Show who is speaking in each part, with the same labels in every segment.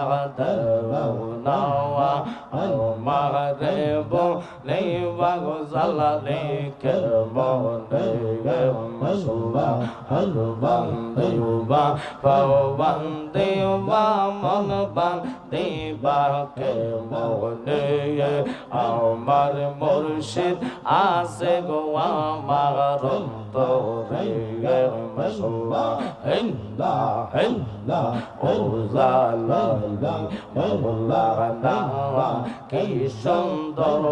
Speaker 1: Avant d'avoir ah, ah, ah, দেওয়া আমারে বলে বাগো জালালে কে মনে মসুবা হলু বান্দেবা পাও বান্দেবা মন বান্দেবা কে মনে আমার মুর্শিদ আছে গো আমার অন্তরে মসুবা হিন্দা হিন্দা ও জালালি মৌলানা কি সুন্দর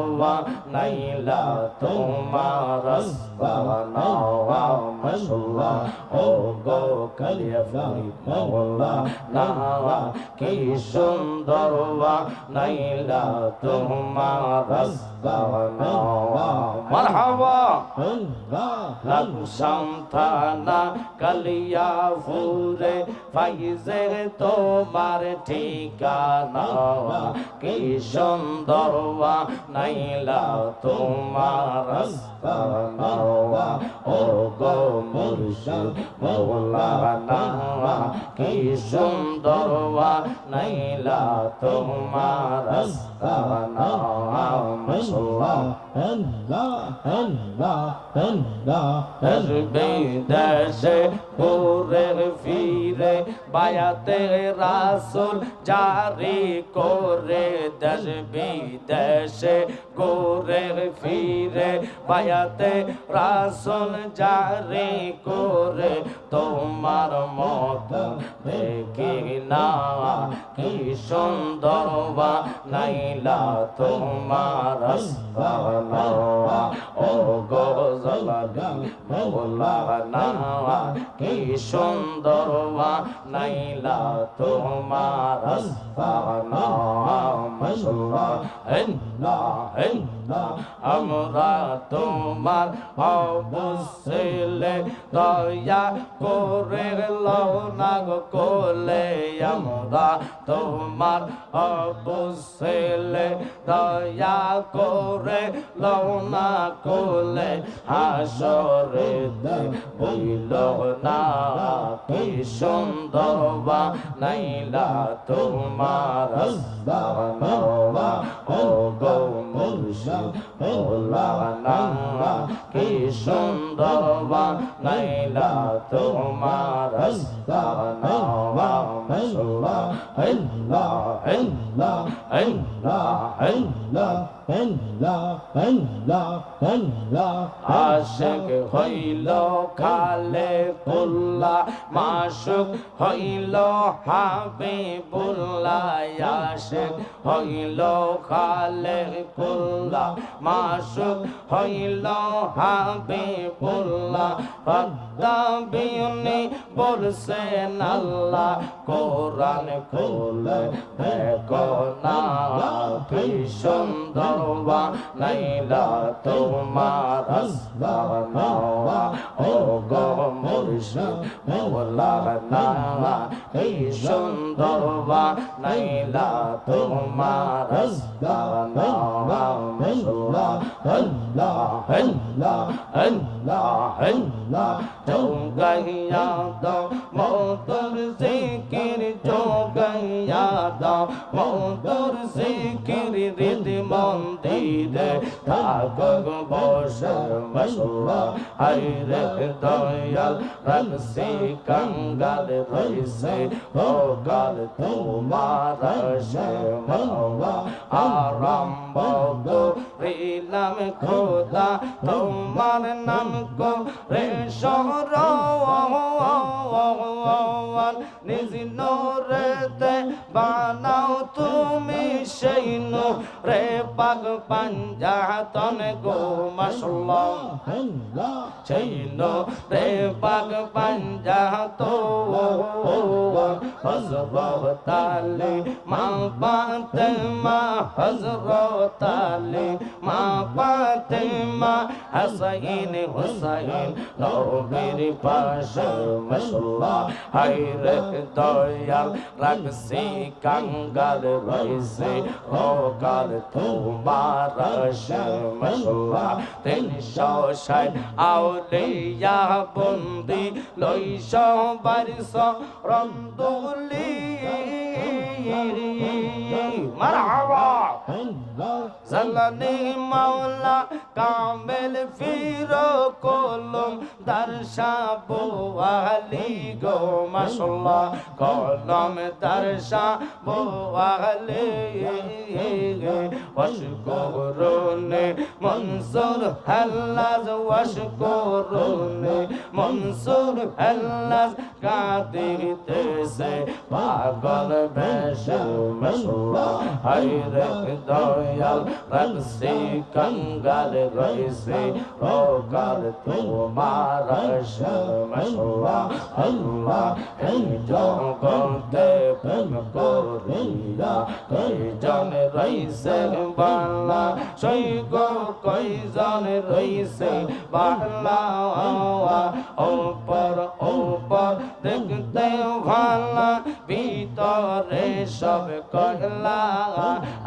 Speaker 1: নাইলা তোমার নাওয়া মসুল্লা ও গো কালিয়াফুরি মৌলানা কি সুন্দর নাইলা তোমার নাওয়া মারহাবা লাখু সন্তানা কালিয়া ফুরে ফাইজে তোমার ঠিকানা। কি সুন্দর নাইলা তোমার রাস্তানা ও গো মুর্শিদ মৌলানা কি সুন্দর নাইলা তোমার মাশাআল্লাহ আসবে দেশে ঘুরে ফিরে বায়াতে রাসুল জারি করে দেশ বিদেশে ঘুরে ফিরে বায়াতে রাসুল জারি করে তোমার মত দেখি না কি সুন্দর বা নাইলা তোমার আস্তানা ও গজলালি মৌলানা কি সুন্দর নাইলা তোমার আস্তানা আমরা তোমার অবসলে দয়া করে লও না গো কোলে আমরা তোমার অবসলে দয়া করে লও না কোলে হাসরে বইল না কি সুন্দর বা নাইলা তোমার আস্তানা ও গো মৌলানা কি সুন্দর বা নাইলা তোমার আস্তানা মাশাআল্লাহ আল্লাহ আল্লাহ আল্লাহ আল্লাহ আশেক হইল খালে কুল্লা মাসুক হইল হাবিবুল্লাহ আশেক হইল খালে কুল্লা মাসুক হইল হাবিবুল্লাহ রদ্দাবিউনি বলছেন আল্লাহ কোরআন খুলে দেখো না, কি সুন্দর বা নাইলা তোমার আস্তানা ও গো মুর্শিদ মৌলানা কি সুন্দর বা নাইলা তোমার আস্তানা মাশাআল্লাহ আল্লাহ আল্লাহ আল্লাহ আল্লাহ চৌগাইয়া দাও মধুর জিকির। October. দাও মধুর জিকির হৃদ মন্দিরে থাকক বসে মশলা হাইরে দয়াল রাখছি কঙ্গাল রইছে ও গাল তোমার সে মাওয়া আরম্ভ করিলাম খোদা তোমার নাম কো রে শহর নিজ নোরেতে বানাও তুমি সেই রে পাক পাঞ্জাতন গো মাসল্লাহ সেই রে পাক পাঞ্জাত হজরত আলী মা পাতে মা আলী মা পাতে মা হাসাইন হুসাইন, নবীর পাশে মাশাআল্লাহ হায়রে দয়াল রাখছি কাঙ্গাল রইছে ও কাল তোমার সে মাশাআল্লাহ তিনশো ষাট আউলিয়া বন্দি লইস বারিশ রন্দুলি মারহাবা জালানি মাওলা কামেল ফিরো কলম দর্শা বোয়ালি গো মাশাল্লাহ কলম দর্শা বোয়ালি ওয়াশকুরুনি মনসুর হাল্লাজ ওয়াশকুরুনি মনসুর হাল্লাজ কাঁদিতেছে পাগল বেশে মাশাল্লাহ হায়রে দয়াল রাখছি কঙ্গাল রইছে রোকার তোমার মাশাল্লাহ আল্লাহ এই জগতে প্রেম করিয়া ওপর দেখতে ভালা ভিতরে সব কহলা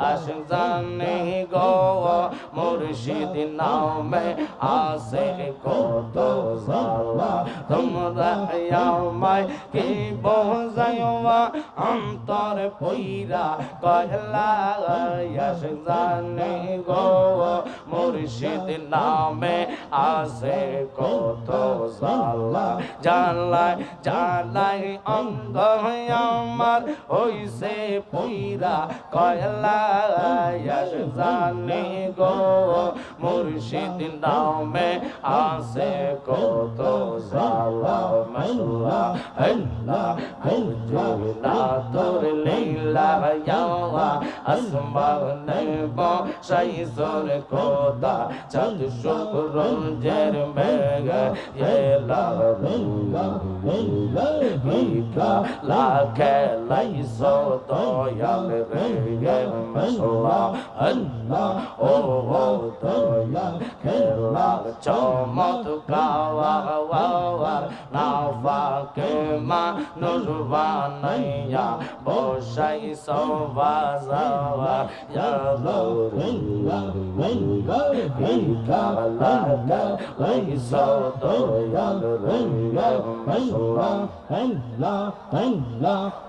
Speaker 1: আস জানে গো, মুর্শিদ নামে আসে কত জালা তোমরা আমায় কি বোঝাইবা? অন্তর পইরা কয়লা। আস জানে গো, মুর্শিদ নামে আসে কত জালা জালাই জালাই অঙ্গ আমার হইছে পইরা কয়লা জানি গো, মুর্শিদ নামে আসে কত জালা মাশাল্লাহ আল্লাহ হুজুরা তোর লীলা ইয়াওয়া আসমান নেব সেই জোর কোদা চাঁদ শুক্র জের মেঘ এলা ভিকা লাখে লাইসো দয়াল রে মাশাল্লাহ আল্লাহ, ও দয়াল, খেলা চমৎ গাওয়া ওয়া না ফাকে মা নুরবানাইয়া বসাই সবাজাওয়া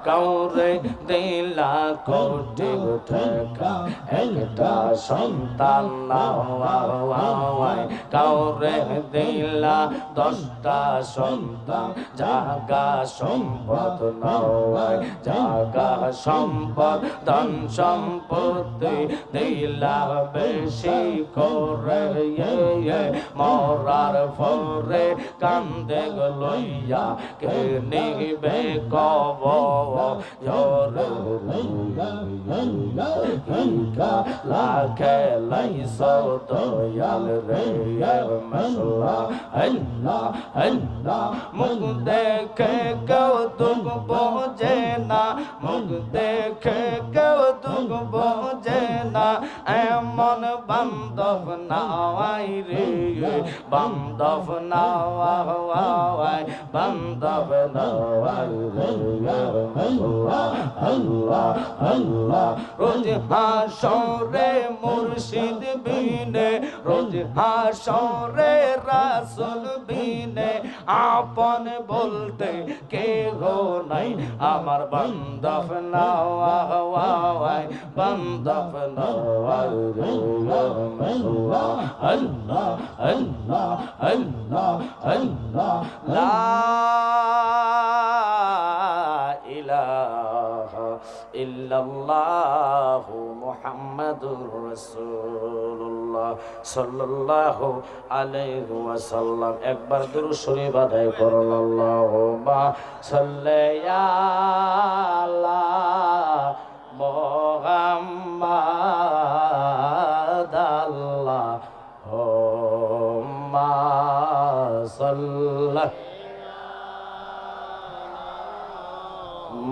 Speaker 1: কাউরে দিলা কোটি টাকা একটা সন্তান কাউরে দিলা দশটা সন্তান জাগা সম্পদ নাওয়াই জাগা সম্পদ ধন সম্পত্তি দিলা বেশি করে মরার ফরে কান্দে লইয়া কে নিবে কব লাখে লাইস দয়াল রে মশলা আল্লাহ আল্লাহ মুখ দেখে কেউ দুঃখ বোঝে না, মুখ দেখে কেউ দুঃখ বোঝে না এমন বান্ধব নাওয়াই রে। বান্ধব নাওয়াই বান্ধব নাওয়াই রোজ হাসরে মুর্শিদ বিনে রোজ হাসরে রাসুল বিনে আপন বলতে কে গো নাই। আমার বান্ধব নাওয়াই বান্ধব নাওয়াই আল্লাহ আল্লাহ আল্লাহ আল্লাহ। লা ইল্লাল্লাহু মুহাম্মাদুর রাসূলুল্লাহ সাল্লাল্লাহু আলাইহি ওয়াসাল্লাম। একবার দুরূদ শরীফ আদায় করুন। আল্লাহুম্মা সাল্লি আলা মুহাম্মাদ। আল্লাহুম্মা সাল্লি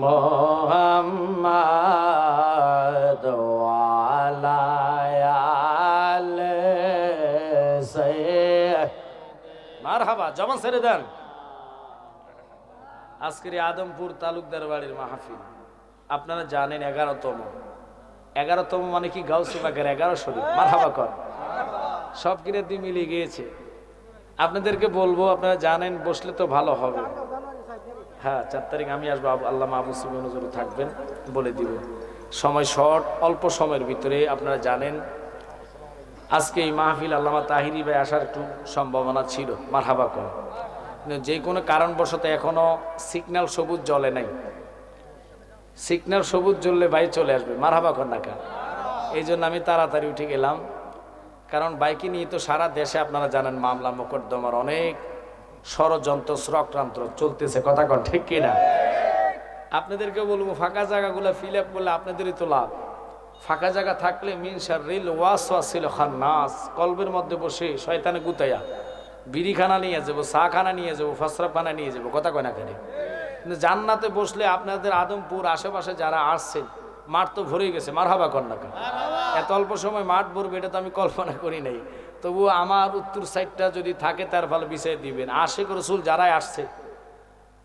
Speaker 1: মোহাম্মদ ওয়ালা আলে মারহাবা জমা ছেড়ে দেন। আজকের আদমপুর তালুকদার বাড়ির মাহফিল, আপনারা জানেন এগারোতম। এগারোতম মানে কি? গাউসুবাগের এগারো শরীফ। মারহাবা কর। সব কিনে দিয়ে মিলিয়ে গিয়েছে। আপনাদেরকে বলব, আপনারা জানেন, বসলে তো ভালো হবে। হ্যাঁ চার তারিখ আমি আসব আল্লামা আবু সুবিন থাকবেন বলে দিব। সময় শর্ট, অল্প সময়ের ভিতরে আপনারা জানেন, আজকে এই মাহফিল আল্লামা তাহিরি ভাই আসার একটু সম্ভাবনা ছিল, মারহাবা কিন্তু যে কোনো কারণবশত এখনও সিগন্যাল সবুজ জ্বলে নাই। সিগন্যাল সবুজ জ্বললে ভাই চলে আসবে, মারহাবা কর না কেন? এই জন্য আমি তাড়াতাড়ি উঠে গেলাম। কারণ বাইকে নিয়ে তো সারা দেশে আপনারা জানেন, মামলা, মোকদ্দমার অনেক ষড়যন্ত্র ষড়ক্রান্ত চলতেছে। কথা কন, ঠিক কিনা? আপনাদেরকে বলব, ফাঁকা জায়গাগুলো ফিল আপ করলে আপনাদেরই তো লাভ। ফাঁকা জায়গা থাকলে মিনসার রিল ওয়াস ওয়াসিল খান নাস কলবের মধ্যে বসে শয়তানে গুতাইয়া বিড়িখানা নিয়ে যাব খানা নিয়ে যাব ফসরাফখানা নিয়ে যাব, কথা কয় না কেন? কিন্তু জান্নাতে বসলে আপনাদের আদমপুর আশেপাশে যারা আসছেন, মাঠ তো ভরে গেছে মার হাবা কর না এত অল্প সময় মাঠ ভরবে, এটা তো আমি কল্পনা করি নাই। তবু আমার উত্তর সাইডটা যদি থাকে, তার ভালো বিষয় দিবেন। আশেক রসুল যারাই আসছে,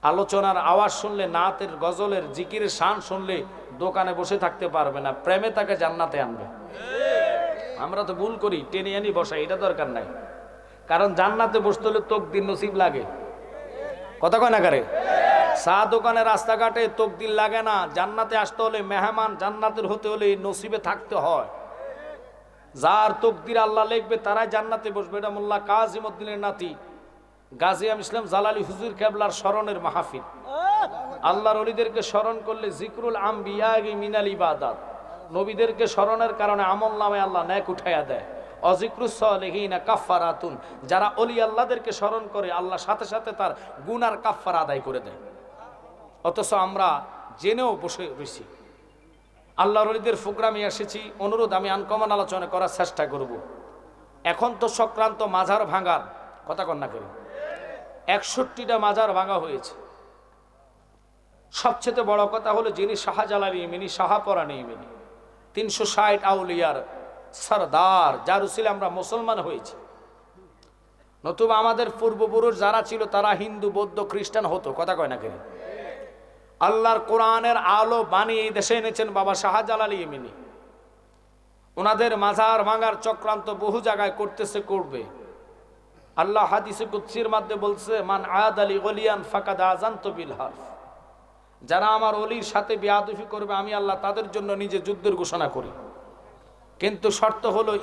Speaker 1: আলোচনার আওয়াজ শুনলে, নাতের গজলের জিকিরের শান শুনলে দোকানে বসে থাকতে পারবে না, প্রেমে তাকে জান্নাতে আনবে। আমরা তো ভুল করি, টেনে আনি বসাই, এটা দরকার নাই। কারণ জান্নাতে বসতে হলে তোক দিন নসিব লাগে। কথা কয় না করে? চা দোকানে, রাস্তাঘাটে তোক দিন লাগে না। জান্নাতে আসতে হলে মেহমান, জান্নাতের হতে হলে নসিবে থাকতে হয়। যার তকদির আল্লাহ লিখবে, তারাই জান্নাতে বসবে। এটা মোল্লা কাজিমুদ্দিনের নাতি গাজিয়াম ইসলাম জালালি হুজুর কেবলার স্মরণের মাহফিল। আল্লাহর অলিদেরকে স্মরণ করলে জিকরুল আম্বিয়াগি মিনাল ইবাদাত। নবীদেরকে স্মরণের কারণে আমল নামে আল্লাহ ন্যাক উঠাইয়া দেয়। অজিক্রুসলিহিনা কাফারাতুন যারা অলি আল্লাহদেরকে স্মরণ করে, আল্লাহ সাথে সাথে তার গুনার কাফার আদায় করে দেয়। অথচ আমরা জেনেও বসে রয়েছি আল্লাহর অলিদের ফুকরামে এসেছি, অনুরোধ আমি আনকমন আলোচনা করার চেষ্টা করব। এখন তো সংক্রান্ত মাঝার ভাঙার কথা কন্যা করি। একষট্টিটা মাজার ভাঙা হয়েছে। সবচেয়ে বড় কথা হলো যিনি শাহজালাল ইমিনি শাহাপরান ইমিনি তিনশো ষাট আউলিয়ার সরদার, যার উসিলে আমরা মুসলমান হয়েছি। নতুবা আমাদের পূর্বপুরুষ যারা ছিল, তারা হিন্দু, বৌদ্ধ, খ্রিস্টান হতো, কথা কয় না কেন? আল্লাহর কোরআনের আলো বানিয়ে এই দেশে এনেছেন বাবা শাহজালাল ইমিনি ওনাদের মাঝার ভাঙার চক্রান্ত বহু জায়গায় করতেছে, করবে। আল্লাহ হাদিসে কুৎসির মাধ্যমে বলছে, মান আয়াদ আলী গলিয়ান ফাকাদ আজান্ত বিল হারফ। যারা আমার অলির সাথে বেয়াদুফি করবে, আমি আল্লাহ তাদের জন্য নিজে যুদ্ধের ঘোষণা করি। কিন্তু শর্ত হলো